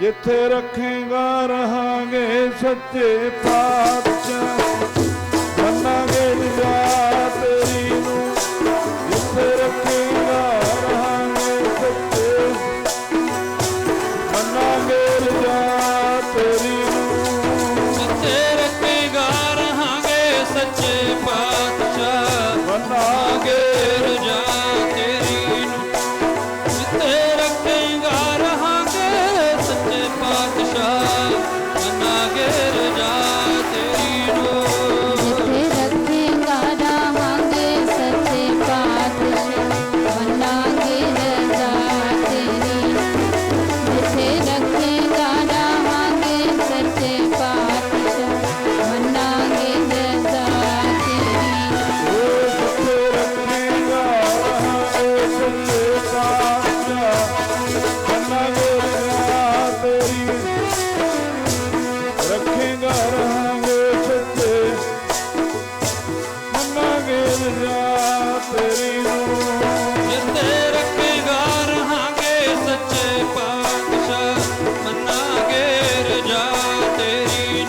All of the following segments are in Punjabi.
ਜਿੱਥੇ ਰੱਖੇਗਾ ਰਹਾਂਗੇ ਸੱਚੇ ਪਾਤਸ਼ਾਹ।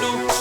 know.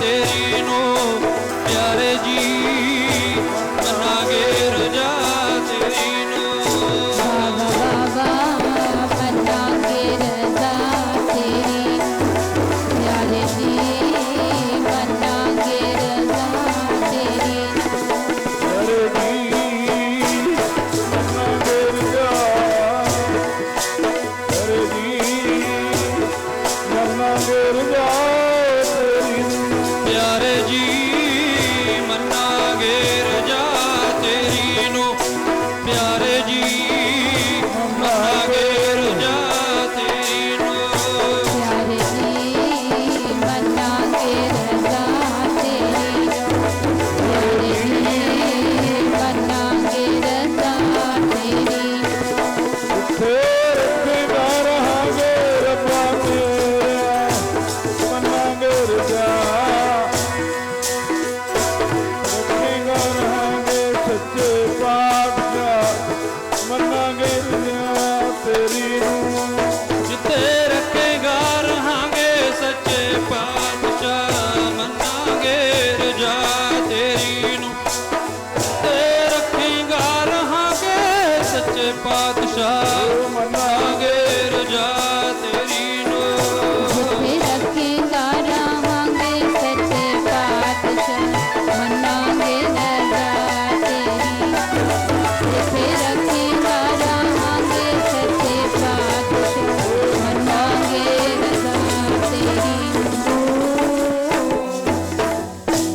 तेरी नू ਸੱਚ ਪਾਤਸ਼ਾਹ ਮੰਨਾਂਗੇ ਦੁਨੀਆ ਤੇਰੀ ਨੂੰ। ਜਿੱਥੇ ਰੱਖੇਗਾ ਰਹਾਂਗੇ ਸੱਚੇ ਪਾਤਸ਼ਾਹ, ਮੰਨਾਂਗੇ ਰਜਾ ਤੇਰੀ ਨੂੰ। ਤੇ ਰੱਖੇਗਾ ਰਹਾਂਗੇ ਸੱਚੇ ਪਾਤਸ਼ਾਹ